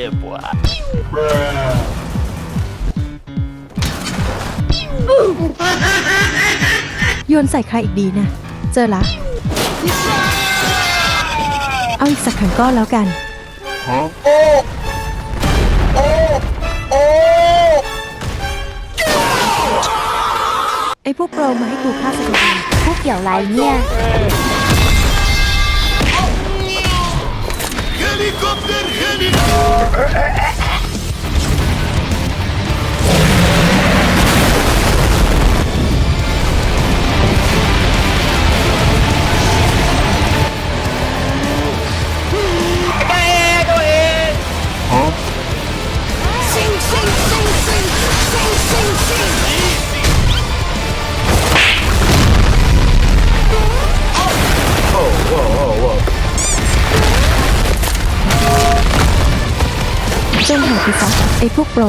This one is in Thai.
Yeah, boy. โยนใส่ใครอีกดีนะ เจอละ เอาอีกสักขันก้อนแล้วกันไอ้พวกโปรมาให้กูฆ่าสักทีพวกเกี่ยวไรเนี่ย Helikopter, helikopter. จงหาพิซซ่าไอ้พวกโปร